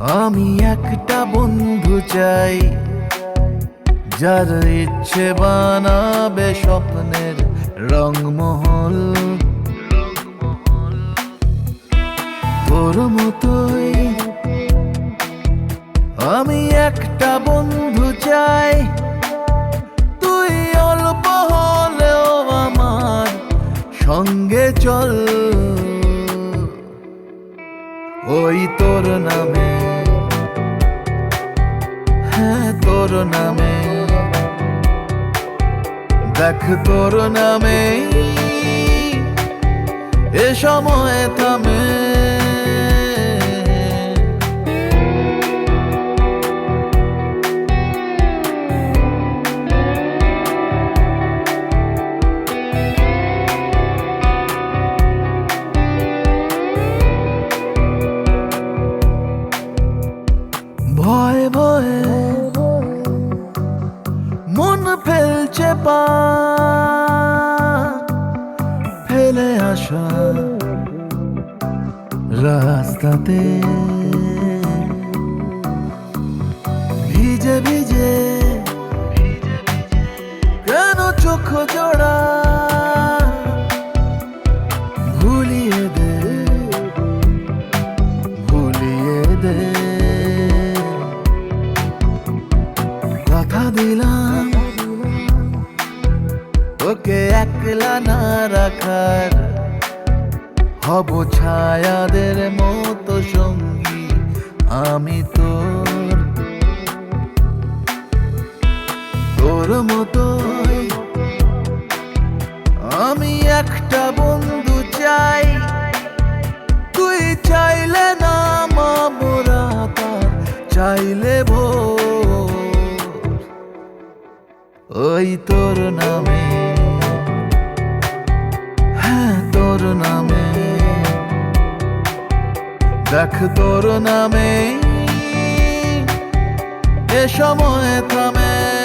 আমি একটা বন্ধু চাই, যার ইচ্ছে বানাবে স্বপ্নের রংমহল। তোর মতোই আমি একটা বন্ধু চাই, তুই অল্প হলেও আমার সঙ্গে চল। ওই তোর নামে। হ্যাঁ তোর নামে। দেখ তোর নামে। এ সময় থামে। পা ফেলে আসা রাস্তাতে। ভিজে ভিজে কেন চোখ জোড়া? ভুলিয়ে দে ভুলিয়ে দে। কথা দিলাম। ওকে একলা না রাখার, হব ছায়াদের মতো সঙ্গী আমি তোর। তোর মতোই আমি একটা বন্ধু চাই, তুই চাইলে না মা মোরা চাইলে ভোর। ওই তোর নামে দেখ তোর নামে এ সময় থামে।